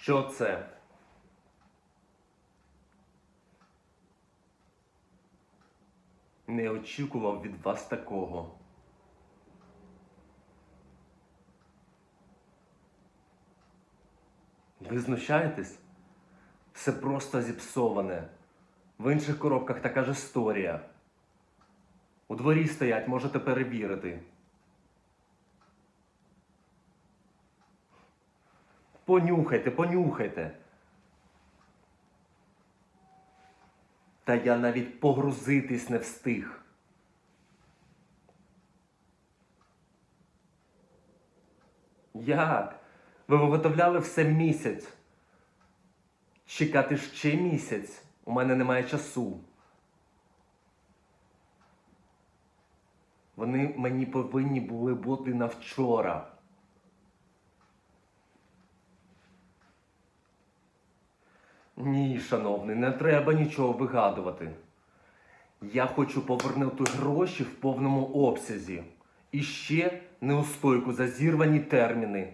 Що це? Не очікував від вас такого. Ви знущаєтесь? Все просто зіпсоване. В інших коробках така ж історія. У дворі стоять, можете перевірити. Понюхайте, понюхайте. Та я навіть погрузитись не встиг. Як? Ви виготовляли все місяць. Чекати ще місяць. У мене немає часу. Вони мені повинні були бути на вчора. Ні, шановний, не треба нічого вигадувати. Я хочу повернути гроші в повному обсязі. І ще неустойку за зірвані терміни.